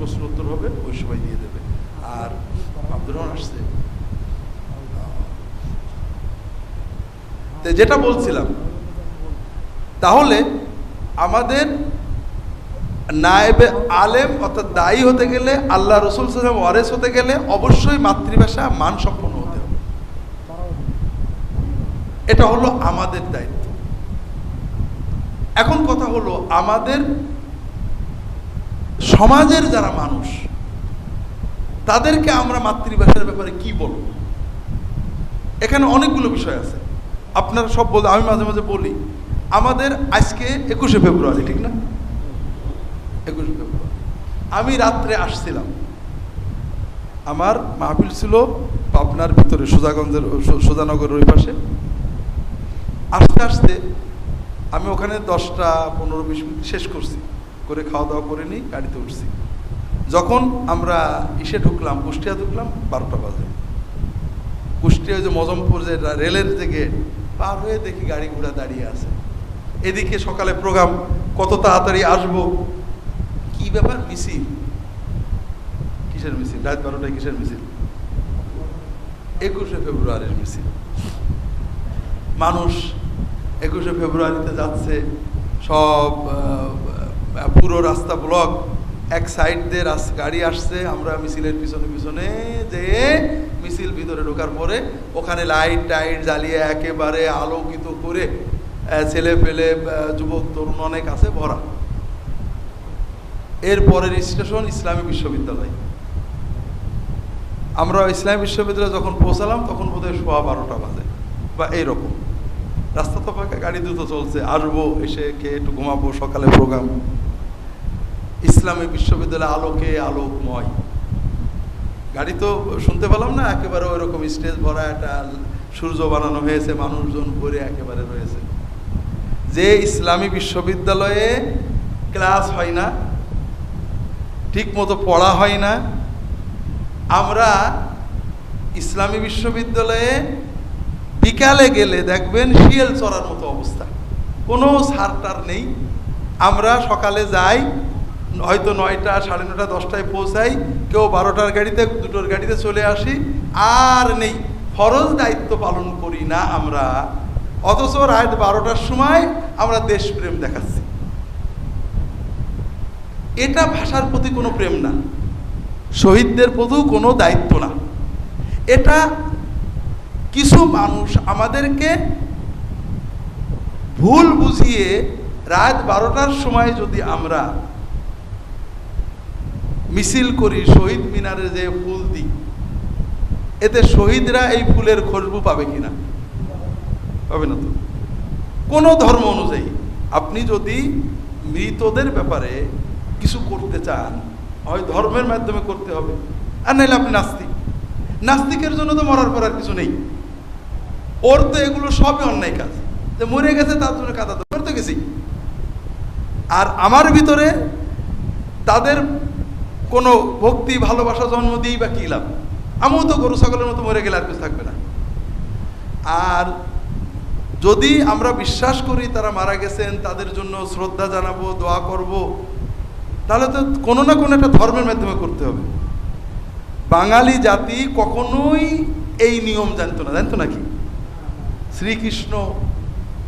প্রশ্ন উত্তর হবে, ওই সময় দিয়ে দেবে। আর আব্দুর রহমান আসছে যেটা বলছিলাম, তাহলে আমাদের নায়েবে আলেম অর্থাৎ দায়ী হতে গেলে, আল্লাহ রসুল সাল্লাম ওয়ারেস হতে গেলে অবশ্যই মাতৃভাষা মানসম্পন্ন হতে হবে। এটা হলো আমাদের দায়িত্ব। এখন কথা হলো, আমাদের সমাজের যারা মানুষ, তাদেরকে আমরা মাতৃভাষার ব্যাপারে কি বলব? এখানে অনেকগুলো বিষয় আছে। আপনারা সব বলতে, আমি মাঝে মাঝে বলি, আমাদের আজকে একুশে ফেব্রুয়ারি, ঠিক না? একুশে ফেব্রুয়ারি। আমি রাত্রে আসছিলাম। আমার মাহফিল ছিল পাবনার ভিতরে, সোজাগঞ্জের সোজানগরের ওই পাশে। আস্তে আস্তে আমি ওখানে দশটা, পনেরো, বিশ মিনিট শেষ করছি। করে খাওয়া দাওয়া করে নিই গাড়িতে উঠছি। যখন আমরা ইসে ঢুকলাম, কুষ্টিয়া ঢুকলাম, বারোটা বাজে। কুষ্টিয়া যে মজমপুর যে রেলের যে গেট পার হয়ে দেখি গাড়ি ঘোড়া দাঁড়িয়ে আছে। এদিকে সকালে প্রোগ্রাম, কত তাড়াতাড়ি আসব? কি ব্যাপার? মিছিল। কিসের মিছিল? রাত বারোটায় কিসের মিছিল? একুশে ফেব্রুয়ারির মিছিল। মানুষ একুশে ফেব্রুয়ারিতে যাচ্ছে, সব পুরো রাস্তা ব্লক এক সাইড দিয়ে গাড়ি আসছে, আমরা মিছিলের পিছনে পিছনে যে মিছিল ভিতরে ঢোকার পরে ওখানে লাইট টাইট জ্বালিয়ে একেবারে আলোকিত করে ছেলে পেলে যুবক, তরুণ অনেক আছে, ভরা। এর পরের স্টেশন ইসলামী বিশ্ববিদ্যালয়। আমরা ইসলামী বিশ্ববিদ্যালয়ে যখন পৌঁছালাম, তখন বোধহয় সোয়া বারোটা বাজে, বা এইরকম। রাস্তা তো ফাঁকা, গাড়ি দ্রুত চলছে, আসব, এসে খেয়ে একটু ঘুমাবো, সকালে প্রোগ্রাম ইসলামী বিশ্ববিদ্যালয় আলোকে আলোকময়। গাড়ি তো শুনতে পেলাম না, একেবারে ওই রকম স্টেজ ভরা একটা সূর্য বানানো হয়েছে, মানুষজন ভরে একেবারে রয়েছে। যে ইসলামী বিশ্ববিদ্যালয়ে ক্লাস হয় না ঠিক মতো পড়া হয় না, আমরা ইসলামী বিশ্ববিদ্যালয়ে বিকালে গেলে দেখবেন শিয়াল চড়ার মতো অবস্থা। কোনো সারটার নেই। আমরা সকালে যাই, হয়তো নয়টা, সাড়ে নটা দশটায় পৌঁছাই, কেউ বারোটার গাড়িতে, দুটোর গাড়িতে চলে আসি। আর নেই। ফরজ দায়িত্ব পালন করি না আমরা। অথচ রাত বারোটার সময় আমরা দেশপ্রেম দেখাচ্ছি। এটা ভাষার প্রতি কোনো প্রেম না। শহীদদের প্রতিও কোনো দায়িত্ব না। এটা কিছু মানুষ আমাদেরকে ভুল বুঝিয়ে রাত বারোটার সময় যদি আমরা মিছিল করি, শহীদ মিনারে যে ফুল দিই, এতে শহীদরা এই ফুলের খুশবু পাবে কিনা? পাবে না তো। কোনো ধর্ম অনুযায়ী আপনি যদি মৃতদের ব্যাপারে কিছু করতে চান, হয় ধর্মের মাধ্যমে করতে হবে, আর নাহলে আপনি নাস্তিক। নাস্তিকের জন্য তো মরার পর আর কিছু নেই। ওর তো এগুলো সবই অন্যায় কাজ। যে মরে গেছে, তার জন্য কাদা তো করতে গেছি আর আমার ভিতরে তাদের কোনো ভক্তি, ভালোবাসা, জন্ম দিই বা কী লাভ? আমিও তো গরু, ছাগলের মতো মরে গেলে আর কিছু থাকবে না। আর যদি আমরা বিশ্বাস করি তারা মারা গেছেন, তাদের জন্য শ্রদ্ধা জানাব, দোয়া করব, তাহলে তো কোনো না কোনো একটা ধর্মের মাধ্যমে করতে হবে। বাঙালি জাতি কখনোই এই নিয়ম জানতো না। জানতো নাকি শ্রীকৃষ্ণ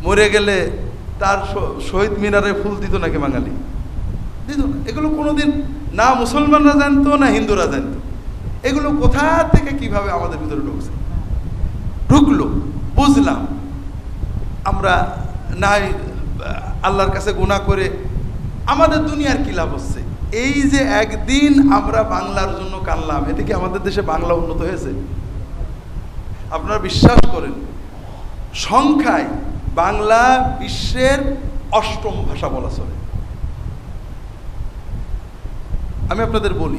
মরে গেলে তার শহীদ মিনারে ফুল দিত নাকি বাঙালি? দিত না। এগুলো কোনোদিন না মুসলমানরা জানতো, না হিন্দুরা জানতো। এগুলো কোথা থেকে কীভাবে আমাদের ভিতরে ঢুকছে? ঢুকলো, বুঝলাম। আমরা নাই, আল্লাহর কাছে গুণা করে আমাদের দুনিয়ার কি লাভ হচ্ছে? এই যে একদিন আমরা বাংলার জন্য কানলাম এতে কি আমাদের দেশে বাংলা উন্নত হয়েছে? আপনারা বিশ্বাস করেন সংখ্যায় বাংলা বিশ্বের অষ্টম ভাষা বলা চলে। আমি আপনাদের বলি,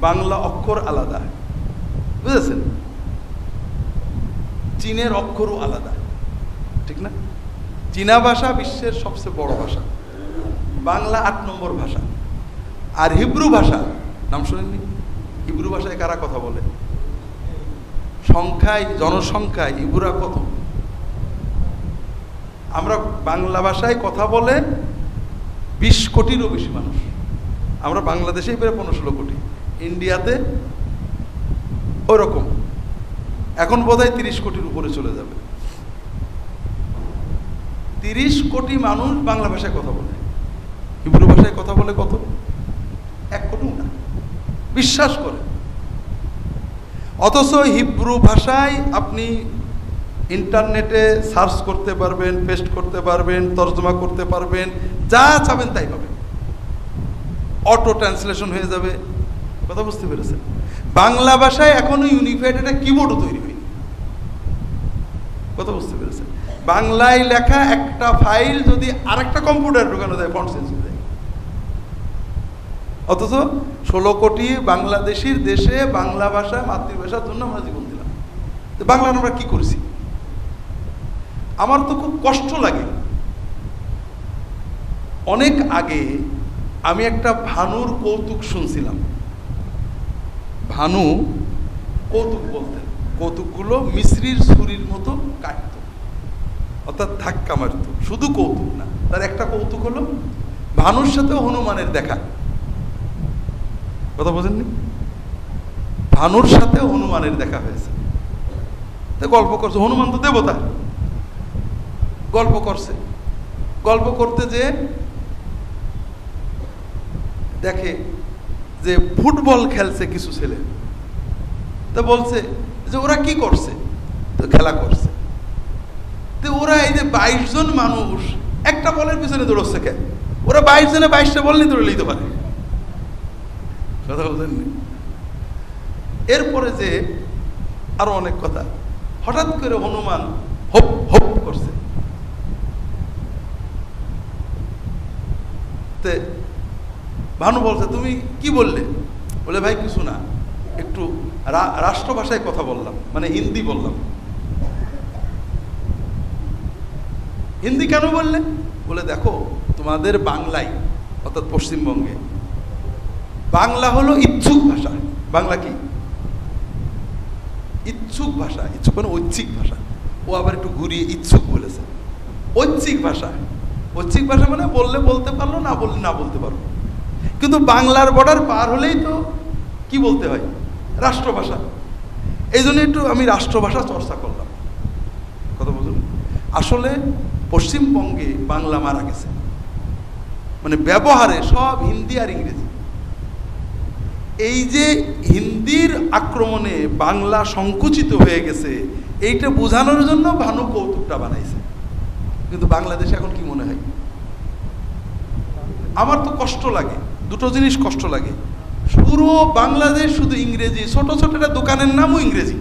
বাংলা অক্ষর আলাদা। বুঝেছেন? চীনের অক্ষরও আলাদা। ঠিক না? চীনা ভাষা বিশ্বের সবচেয়ে বড় ভাষা। বাংলা আট নম্বর ভাষা। আর হিব্রু ভাষা, নাম শুনেননি? হিব্রু ভাষায় কারা কথা বলে? সংখ্যায়, জনসংখ্যায় হিব্রুরা কত? আমরা বাংলা ভাষায় কথা বলে বিশ কোটিরও বেশি মানুষ। আমরা বাংলাদেশেই প্রায় পনেরো ষোলো কোটি ইন্ডিয়াতে ওরকম। এখন বোধহয় তিরিশ কোটির উপরে চলে যাবে। তিরিশ কোটি মানুষ বাংলা ভাষায় কথা বলে। হিব্রু ভাষায় কথা বলে কত? এক কোটিও না। বিশ্বাস করে। অথচ হিব্রু ভাষায় আপনি ইন্টারনেটে সার্চ করতে পারবেন, পেস্ট করতে পারবেন, তর্জমা করতে পারবেন, যা চাবেন তাই পাবেন। অটো ট্রান্সলেশন হয়ে যাবে। কথা বুঝতে পেরেছেন? বাংলা ভাষায় এখনও ইউনিফাইড একটা কিবোর্ডও তৈরি হয়নি। কথা বুঝতে পেরেছেন? বাংলায় লেখা একটা ফাইল যদি আরেকটা কম্পিউটার ঢোকানো যায় ফন্ট চেঞ্জ হয়ে যায়। অথচ ষোলো কোটি বাংলাদেশির দেশে বাংলা ভাষা মাতৃভাষার জন্য আমরা জীবন দিলাম। বাংলা আমরা কি করেছি? আমার তো খুব কষ্ট লাগে। অনেক আগে আমি একটা ভানুর কৌতুক শুনছিলাম। ভানু কৌতুক বলতেন। কৌতুকগুলো মিশ্রির ছুরির মতো কাটত। অর্থাৎ ধাক্কা মারত। শুধু কৌতুক না, তার একটা কৌতুক হলো ভানুর সাথে হনুমানের দেখা। কথা বোঝেননি? ভানুর সাথে হনুমানের দেখা হয়েছে। গল্প করছে। হনুমান তো দেবতা। গল্প করছে। গল্প করতে যে দেখে যে ফুটবল খেলছে কিছু ছেলে। তো বলছে যে ওরা কি করছে? তো খেলা করছে। তো ওরা এই যে বাইশ জন মানুষ, একটা বলের পিছনে দৌড়চ্ছে কে ওরা বাইশ জনে বাইশটা বল নিয়ে দৌড়ে নিতে পারে। কথা বলছেন এরপরে যে আরও অনেক কথা। হঠাৎ করে হনুমান হপ হপ করছে। তে ভানু বলছে, তুমি কি বললে? বলে, ভাই, কিছু না, একটু রাষ্ট্রভাষায় কথা বললাম মানে হিন্দি বললাম। হিন্দি কেন বললে? বলে, দেখো, তোমাদের বাংলায় অর্থাৎ পশ্চিমবঙ্গে, বাংলা হলো ইচ্ছুক ভাষা। বাংলা কি? ইচ্ছুক ভাষা, ইচ্ছুক মানে ঐচ্ছিক ভাষা। ও আবার একটু ঘুরিয়ে ইচ্ছুক বলেছে। ঐচ্ছিক ভাষা। ঐচ্ছিক ভাষা মানে বললে বলতে পারল, না বললে না বলতে পারল। কিন্তু বাংলার বর্ডার পার হলেই তো কি বলতে হয়? রাষ্ট্রভাষা। এই জন্য একটু আমি রাষ্ট্রভাষা চর্চা করলাম। কথা বলুন আসলে পশ্চিমবঙ্গে বাংলা মারা গেছে। মানে ব্যবহারে সব হিন্দি আর ইংরেজি। এই যে হিন্দির আক্রমণে বাংলা সংকুচিত হয়ে গেছে, এইটা বোঝানোর জন্য ভানু কৌতুকটা বানাইছে। কিন্তু বাংলাদেশে এখন কি মনে হয়? আমার তো কষ্ট লাগে, দুটো জিনিস কষ্ট লাগে। পুরো বাংলাদেশ শুধু ইংরেজি, ছোট ছোট একটা দোকানের নামও ইংরেজি।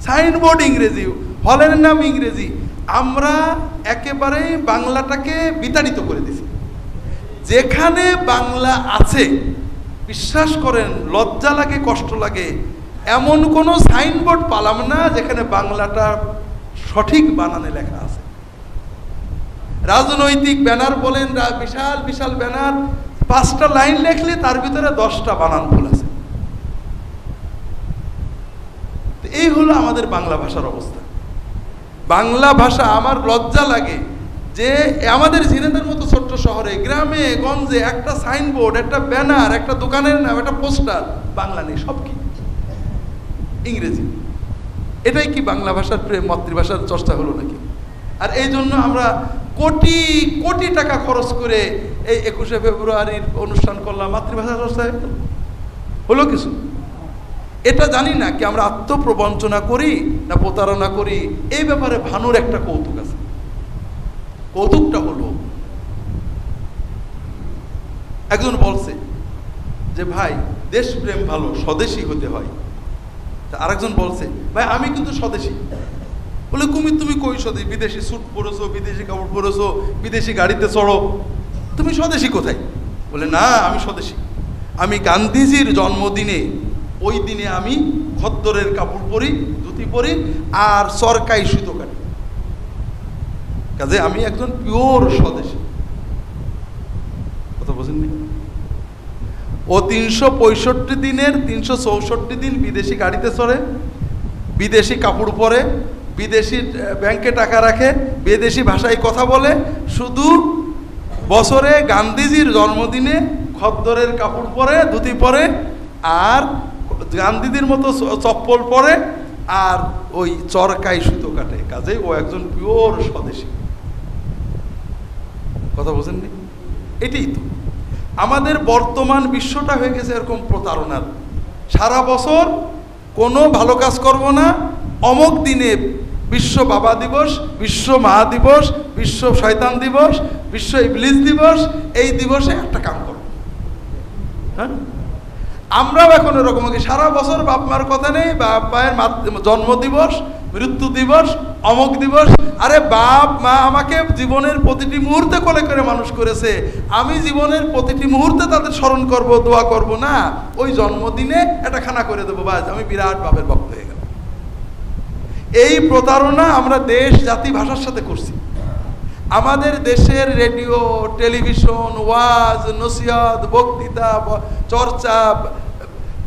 সাইনবোর্ড ইংরেজি, হলের নাম ইংরেজি। আমরা একেবারে বাংলাটাকে বিতাড়িত করে দিছি। যেখানে বাংলা আছে, বিশ্বাস করেন, লজ্জা লাগে, কষ্ট লাগে। এমন কোনো সাইনবোর্ড পালাম না, যেখানে বাংলাটা সঠিক বানানে লেখা আছে। রাজনৈতিক ব্যানার বলেন বিশাল বিশাল ব্যানার, পাঁচটা লাইন লেখলে তার ভিতরে দশটা বানান ভুল আছে। এই হলো আমাদের বাংলা ভাষার অবস্থা। বাংলা ভাষা আমার লজ্জা লাগে যে আমাদের ঝিনেদের মতো ছোট্ট শহরে, গ্রামে, গঞ্জে একটা সাইনবোর্ড, একটা ব্যানার, একটা দোকানের নাম, একটা পোস্টার, বাংলা নেই, সব কি? ইংরেজি। এটাই কি বাংলা ভাষার প্রেম, মাতৃভাষার চর্চা হলো নাকি? আর এই জন্য আমরা কোটি কোটি টাকা খরচ করে এই একুশে ফেব্রুয়ারির অনুষ্ঠান করলাম। মাতৃভাষা চর্চায় হলো কিছু? এটা জানি না কি আমরা আত্মপ্রবঞ্চনা করি না প্রতারণা করি? এই ব্যাপারে ভানুর একটা কৌতুক আছে। কৌতুকটা হলো, একজন বলছে যে, ভাই, দেশপ্রেম ভালো, স্বদেশী হতে হয়। তা আরেকজন বলছে, ভাই, আমি কিন্তু স্বদেশী। বলে কুমির তুমি কই স্বদেশী? বিদেশি স্যুট পরেছো, বিদেশি কাপড় পরেছো, বিদেশি গাড়িতে চড়ো। তুমি স্বদেশী কোথায়? বলে, না, আমি স্বদেশী। আমি গান্ধীজির জন্মদিনে, ওই দিনে আমি খদ্দরের কাপড় পরি, ধুতি পরি আর সরকারি সুতো কাটি। কাজে আমি একজন পিওর স্বদেশী। কথা বোঝেননি? ও তিনশো পঁয়ষট্টি দিনের, তিনশো চৌষট্টি দিন বিদেশি গাড়িতে চড়ে, বিদেশি কাপড় পরে বিদেশি ব্যাংকে টাকা রাখে, বিদেশি ভাষায় কথা বলে, শুধু বছরে গান্ধীজির জন্মদিনে খদ্দরের কাপড় পরে, ধুতি পরে, আর গান্ধীজির মতো চপ্পল পরে, আর ওই চরকায় সুতো কাটে। কাজে ও একজন পিওর স্বদেশী। কথা বোঝেননি? এটাই তো। আমাদের বর্তমান বিশ্বটা হয়ে গেছে এরকম প্রতারণার। সারা বছর কোনো ভালো কাজ করব না, অমক দিনে বিশ্ব বাবা দিবস, বিশ্ব মা দিবস, বিশ্ব শয়তান দিবস, বিশ্ব ইবলিস দিবস, এই দিবসে একটা কাম করব হ্যাঁ? আমরাও এখন এরকম সারা বছর বাপ মার কথা নেই, বাপ মায়ের জন্ম দিবস, মৃত্যু দিবস অমক দিবস। আরে বাপ, মা আমাকে জীবনের প্রতিটি মুহূর্তে কোলে করে মানুষ করেছে। আমি জীবনের প্রতিটি মুহূর্তে তাদের স্মরণ করব, দোয়া করব। না, ওই জন্মদিনে একটা খানা করে দেবো, বাস। আমি বিরাট বাপের ভক্ত এই প্রতারণা আমরা দেশ, জাতি, ভাষার সাথে করছি। আমাদের দেশের রেডিও, টেলিভিশন, ওয়াজ, নসিহত, বক্তৃতা চর্চা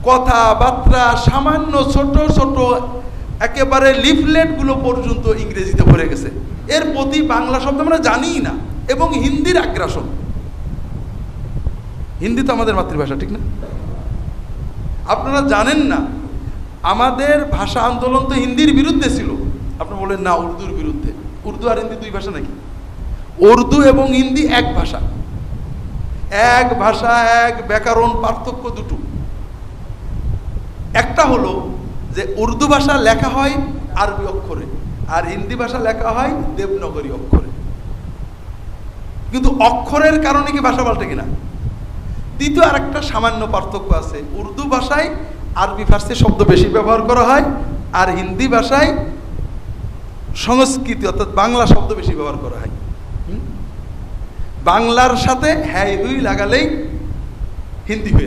কথাবার্তা সামান্য ছোট ছোট, একেবারে লিফলেটগুলো পর্যন্ত ইংরেজিতে ভরে গেছে। এর প্রতি বাংলা শব্দ আমরা জানিই না, এবং হিন্দির আগ্রাসন। হিন্দি তো আমাদের মাতৃভাষা, ঠিক না? আপনারা জানেন না আমাদের ভাষা আন্দোলন তো হিন্দির বিরুদ্ধে ছিল। আপনি বলেন, না, উর্দুর বিরুদ্ধে। উর্দু আর হিন্দি দুই ভাষা নাকি? উর্দু এবং হিন্দি এক ভাষা। এক ভাষা, এক ব্যাকরণ, পার্থক্য দুটো। একটা হলো যে উর্দু ভাষা লেখা হয় আরবি অক্ষরে, আর হিন্দি ভাষা লেখা হয় দেবনগরী অক্ষরে। কিন্তু অক্ষরের কারণে কি ভাষা পাল্টে কিনা? দ্বিতীয় আর একটা সামান্য পার্থক্য আছে। উর্দু ভাষায় আরবি ফার্সি শব্দ বেশি ব্যবহার করা হয়, আর হিন্দি ভাষায় সংস্কৃতি, অর্থাৎ বাংলা শব্দ বেশি ব্যবহার করা হয়? বাংলার সাথে হ্যাঁ হুই লাগালেই হিন্দি হয়ে